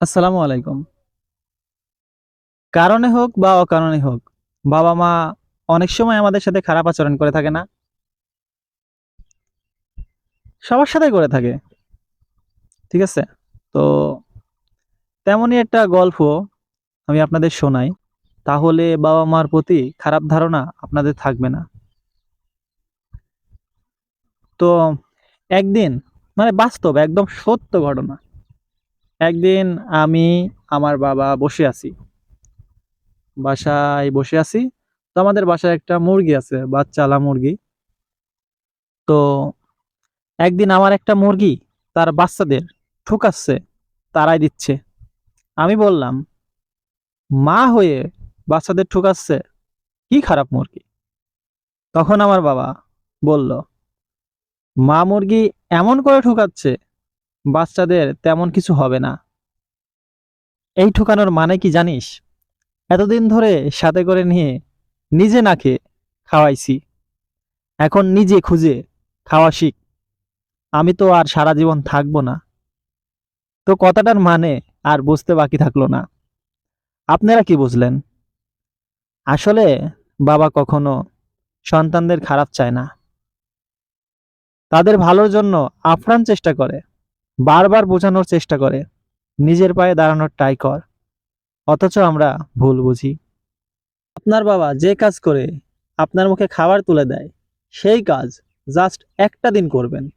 আসসালামু আলাইকুম। কারণে হোক বা অকারণে হোক, বাবা মা অনেক সময় আমাদের সাথে খারাপ আচরণ করে থাকে না? সবার সাথে করে থাকে। ঠিক আছে? তো তেমনই একটা গল্প আমি আপনাদের শোনাই। তাহলে বাবা মার প্রতি খারাপ ধারণা আপনাদের থাকবে না। তো একদিন মানে বাস্তব, একদম সত্য ঘটনা একদিন আমি আমার বাবা বসে আছি। বাসায় বসে আছি। তো আমাদের বাসায় একটা মুরগি আছে, বাচ্চালা মুরগি। তো একদিন আমার একটা মুরগি তার বাচ্চাদের ঠুকাচ্ছে, তারাই দিচ্ছে। আমি বললাম, মা হয়ে বাচ্চাদের ঠুকাচ্ছে, কি খারাপ মুরগি? তখন আমার বাবা বলল, মা মুরগি এমন করে ঠুকাচ্ছে বাচ্চাদের তেমন কিছু হবে না। এই ঠুকানোর মানে কি জানিস? এতদিন ধরে সাথে করে নিয়ে নিজে না খেয়ে খাওয়াইছি। এখন নিজে খুঁজে খাওয়া শিখ। আমি তো আর সারা জীবন থাকব না। তো কথাটার মানে আর বুঝতে বাকি থাকল না। আপনারা কি বুঝলেন? আসলে বাবা কখনো সন্তানদের খারাপ চায় না। তাদের ভালোর জন্য আপ্রাণ চেষ্টা করে। বারবার বোঝানোর চেষ্টা করে। নিজের পায়ে দাঁড়ানোর ট্রাই কর। অথচ আমরা ভুল বুঝি। আপনার বাবা যে কাজ করে, আপনার মুখে খাবার তুলে দেয়, সেই কাজ জাস্ট একটা দিন করবেন।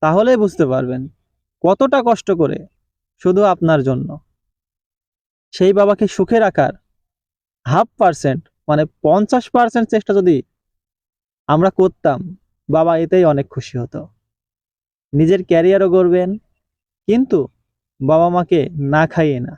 তাহলেই বুঝতে পারবেন কতটা কষ্ট করে শুধু আপনার জন্য। সেই বাবাকে সুখে রাখার হাফ পার্সেন্ট মানে পঞ্চাশ পার্সেন্ট চেষ্টা যদি আমরা করতাম, বাবা এতেই অনেক খুশি হতো। নিজের ক্যারিয়ারও করবেন কিন্তু বাবা মাকে না খাইয়ে না।